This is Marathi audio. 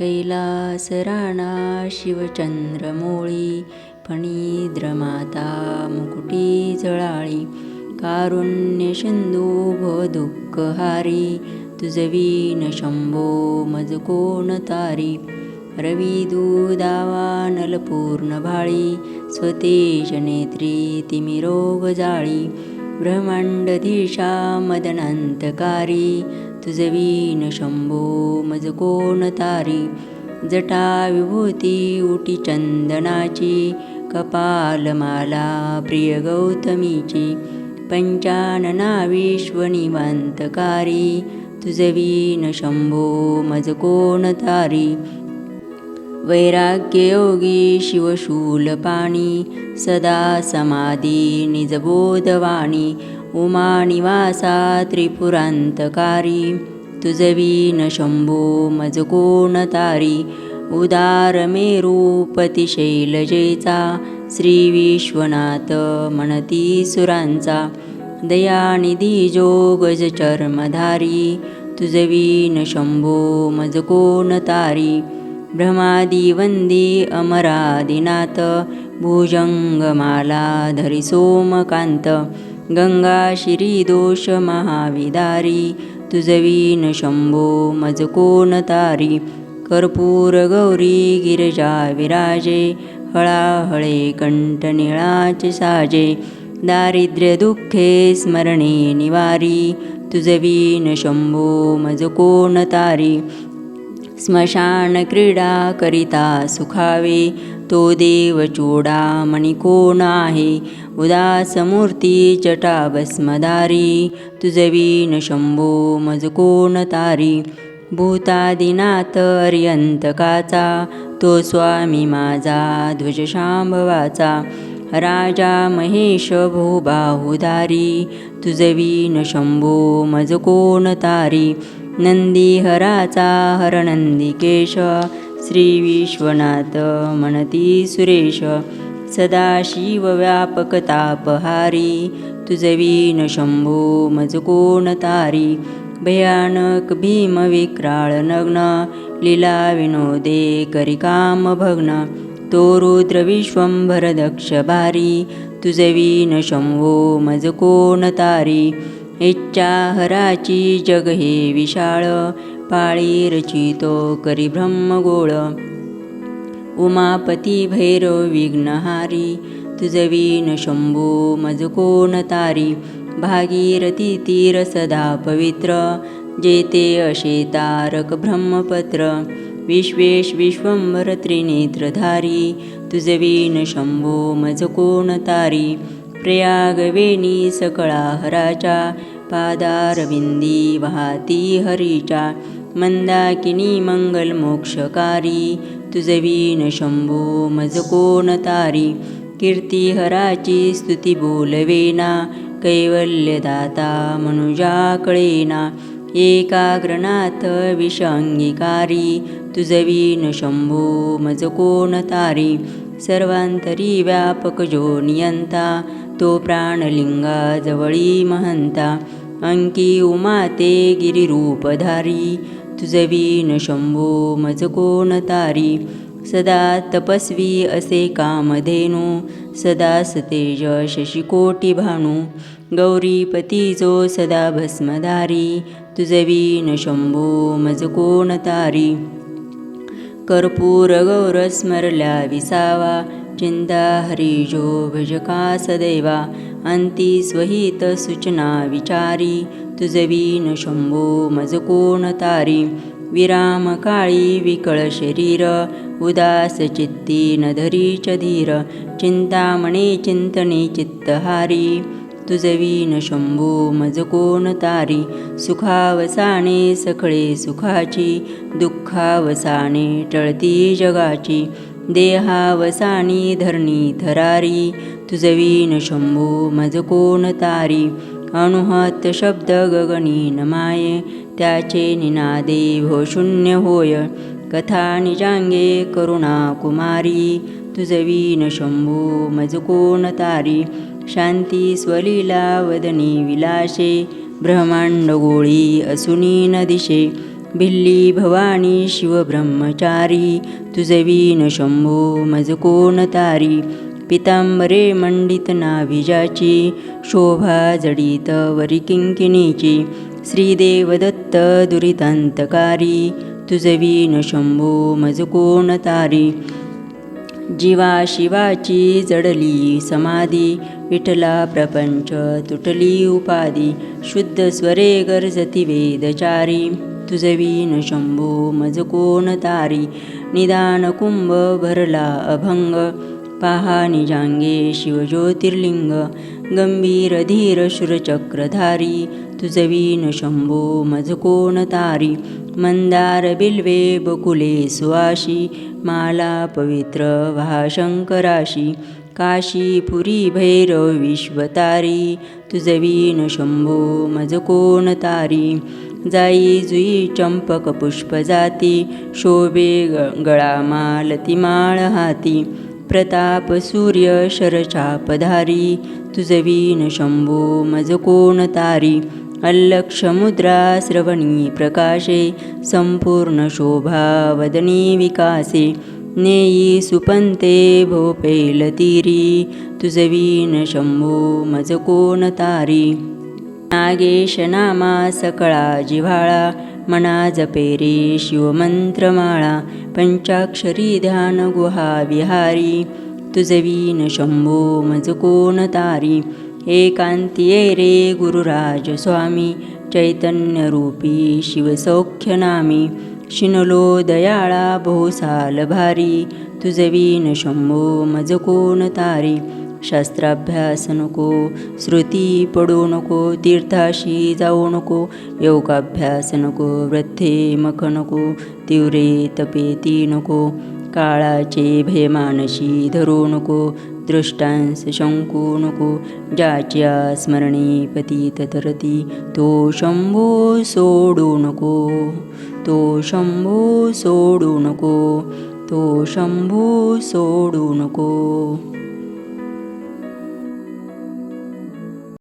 कैलास राणा शिवचंद्रमोळी फणीद्रमाता मुकुटी जळाळी कारुण्य दुःख दुःखहारी तुझवीन शंभो मज कोण तारी रवी दुदावा नलपूर्ण भाळी स्वतेज नेत्री तिमिरोग जाळी ब्रह्मांडधीशा मदनांतकारी तुझवीन शंभो मज कोण तारी? जटा विभूती उटी चंदनाची कपालमाला प्रिय गौतमीची. पंचानना विश्वनिवांतकारी तुझवीन शंभो मज कोण तारी? वैराग्ययोगी शिवशूलपाणी सदा समाधी निजबोधवाणी. उमानिवासा त्रिपुरांतकारी. तुझवीन शंभो मज कोण तारी. उदार शैलजेचा श्री विश्वनाथ सुरांचा. दयानिधी जो गज चर्मधारी. तुझवीन शंभो मज कोण तारी. भ्रमादि वंदी अमरादिनाथ भुजंगमाला धरि सोमकांत. गंगा शिरी दोष महाविदारी. तुझवीन शंभो मज कोण तारी. कर्पूर गौरी गिरजा विराजे. हळाहळे कंठ निळाचे साजे. दारिद्र्य दुःखे स्मरणे निवारी. तुझवीन शंभो मज कोण तारी. स्मशान क्रीडा करिता सुखावे. तो देव चूडामणी कोण आहे उदास मूर्ती जटा तुझवीन शंभो मज कोण तारी. भूतादिनाथ अर्यंतकाचा तो स्वामी माझा ध्वज शांभवाचा राजा महेश भूबाहुधारी. तुझवीन शंभो मज कोण तारी. नंदीहराचा हरनंदिकेश श्री विश्वनाथ म्हणती सुरेश सदाशिव व्यापक तापहारी तुझवीन शंभो मज कोण तारी भयानक भीम विक्राळ नग्न लीला विनोदे करिकाम भग्न तो रुद्र विश्वंभर दक्ष भारी तुझवीन शंभो मज कोण तारी इच्छा हराची जग हे विशाळ पाळी रचितो करी ब्रह्मगोळ उमापती भैरव विघ्नहारी तुझवीन शंभो मज कोण तारी। भागीरथी तीर सदा पवित्र जेते अशे तारक ब्रह्मपत्र। विश्वेश विश्वंभर त्रिनेत्रधारी तुझवीन शंभो मज कोण तारी। प्रयागवेणी सकळा हराच्या पादारविंदी वाहती हरीच्या। मंदाकिनी मंगल मोक्षकारी। तुझवीन शंभो मज कोण तारी कीर्तिहराची स्तुती बोलवेना। कैवल्यदाता मनुजा कळेना एकाग्रनाथ विषांगिकारी। तुझवीन शंभो मज कोण तारी। सर्वांतरी व्यापक जो नियंता तो प्राणलिंगा जवळी महंता। अंकी उमाते गिरिरूपधारी तुझवीन शंभो मज कोण तारी? सदा तपस्वी असे कामधेनू सदा सतेज शशिकोटी भानू. गौरीपती जो सदा भस्मधारी तुझवीन शंभो मज कोण तारी? कर्पूर गौर स्मरल्या विसावा चिंता हरिजो भजका सदैवा अंती स्वहित सूचना विचारी तुझवीन शंभो मज कोण तारी विराम काळी विकळ शरीर उदास चित्ती न धरी च धीर चिंतामणे चिंतने चित्तहारी तुझवीन शंभो मज कोण तारी सुखावसाने सखळे सुखाची दुःखावसाने टळती जगाची देहावसानी धरणी धरारी तुझवीन शंभू मज कोण तारी? अनुहत शब्द गगनी न त्याचे निनादे भो शून्य होय. कथा निजांगे करुणा कुमारी तुझवीन शंभू मज कोण तारी? शांती स्वलीला वदनी विलासे ब्रह्मांड गोळी असुनी न दिशे. भिल्ली भवानी शिवब्रह्मचारी तुझवीन शंभो मज कोण तारी पितांबरे मंडित नाभिजाची शोभा जडित वरी किंकिणीची श्रीदेव दत्त दुरितांतकारी तुझवीन शंभो मज कोण तारी जीवा शिवाची जडली समाधी विठला प्रपंच तुटली उपाधी शुद्ध स्वरे गर्जती वेदचारी. तुझवीन शंभो मज कोण तारी? निदान कुंभ भरला अभंग. पाहा निजांगे शिवज्योतिर्लिंग गंभीर धीर शूरचक्रधारी तुझवीन शंभो मज कोण तारी? मंदार बिल्वे बकुले सुवाशी. माला पवित्र वहा शंकराशी. काशी पुरी भैरव विश्वतारी तुझवीन शंभो मज कोण तारी? जाई जुई चंपक पुष्प जाती शोभे ग गळा मालती माळ हाती. प्रताप सूर्य शरचापधारी तुझवीन शंभो मज कोण तारी? अल्लक्ष मुद्रा श्रवणी प्रकाशे संपूर्ण शोभा वदनी विकासे. नेयी सुपंते भोपेल तीरी तुझवीन शंभो मज कोण तारी. नागेश नामा सकळा जिव्हाळा मना जपेरे शिवमंत्रमाळा पंचाक्षरी ध्यान गुहा विहारी. तुझवीन शंभो मज कोण तारी एकांतिये रे गुरुराज स्वामी चैतन्यरूपी शिवसौख्यनामी शिनलो दयाळा भोसाल भारी। तुझवीन शंभो मज कोण तारी। शास्त्राभ्यास नको श्रुती पडू नको तीर्थाशी जाऊ नको। योगाभ्यास नको वृद्धे मख नको तीव्रे तपेती नको। काळाचे भयमानशी धरू नको। दृष्टांस शंकू नको ज्याच्या स्मरणे पतीत तरती तो शंभो सोडू नको तो शंभो सोडू नको तो शंभो सोडू नको